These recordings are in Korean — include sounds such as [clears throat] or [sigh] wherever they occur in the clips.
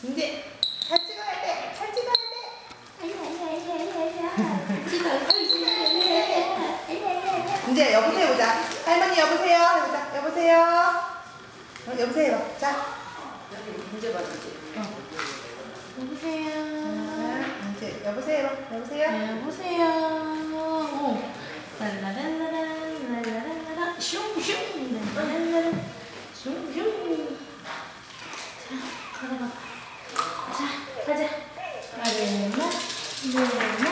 근데 잘 찍어야 돼. 잘 찍어야 돼. 아니야 아니야 아니야 아니야. 이제 여보세요 보자. 할머니 여보세요. 보자. 여보세요. 어, 여보세요. 자. 문제 봐주지. 여보세요. 여보세요. 여보세요. 여보세요. 오. 랄라랄라랄라랄라. 슝슝. 랄라랄라. 아르마, 루마,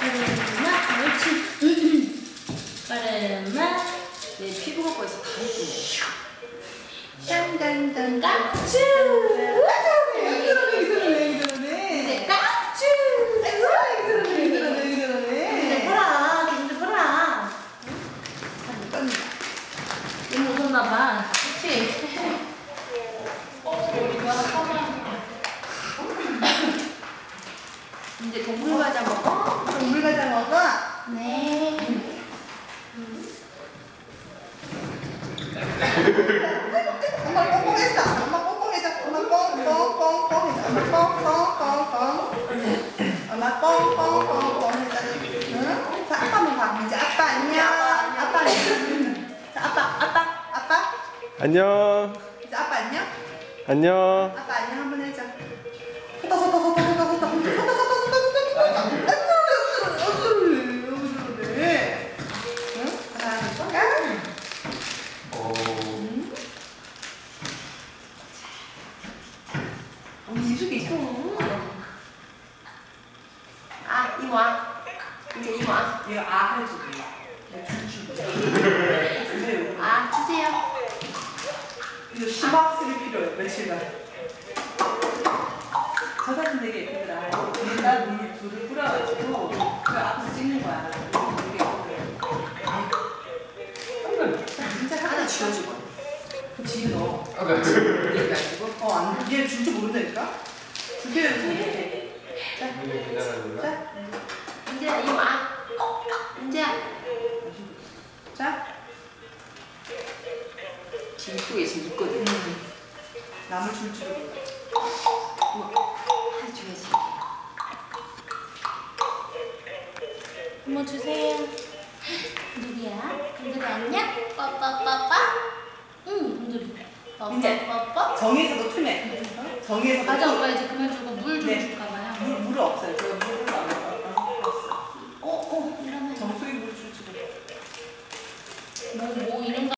아르마, 옳지. [clears throat] 아르마, 내 피부가 벌써 다 예쁘네. 짠짠짠. 깍쭈. 여기 들어네, 여기 들어네, 여기 들어네. 이제 깍쭈. 아이고, 여기 들어네, 여기 들어네, 여기 근데 들어네. 보라, 근데 보라. 짠. 너무 웃었나 봐. 그치? [laughs] 이제 동물 과자 먹어? 동물 과자 먹어. 네. 엄마 꽁꽁했어. 엄마 꽁꽁해줘. 엄마 꽁꽁꽁꽁 해줘. 엄마 꽁꽁꽁꽁. 엄마 꽁꽁꽁꽁 해줘. 응? 자, 아빠 봐. 이제 아빠 안녕. 아빠 안녕. 자, 아빠, 아빠, 아빠. 안녕. 이제 아빠 안녕. 안녕. 아빠 안녕 한번 해줘. 섰다, 섰다, 섰다, 섰다, 섰다. 섰다, 섰다, 며칠간. 저 사진 되게 예쁘더라. 얘가 눈을 불을 뿌려가지고 그 앞에서 찍는 거야. 진짜 하나 쥐어주고. 그 뒤에 넣어. 얘기가지고. 어, 안, 얘줄줄 모른다니까? 주세요, 이렇게. 자, 자, 이제 이모아. 이제. 자. 짐 속에 지금 있거든. 남을 줄 줄을 몰라. 줘야지. 이모 주세요. 누구야? 누구 안녕? 빠빠빠빠? 응? 이제. 빠빠빠빠? 정에서도 투매. 어? 정에서도 가자 오빠 이제 그만 주고 물좀 네. 줄까 봐요. 물, 물 없어요. 저 물을 안 먹어. 어,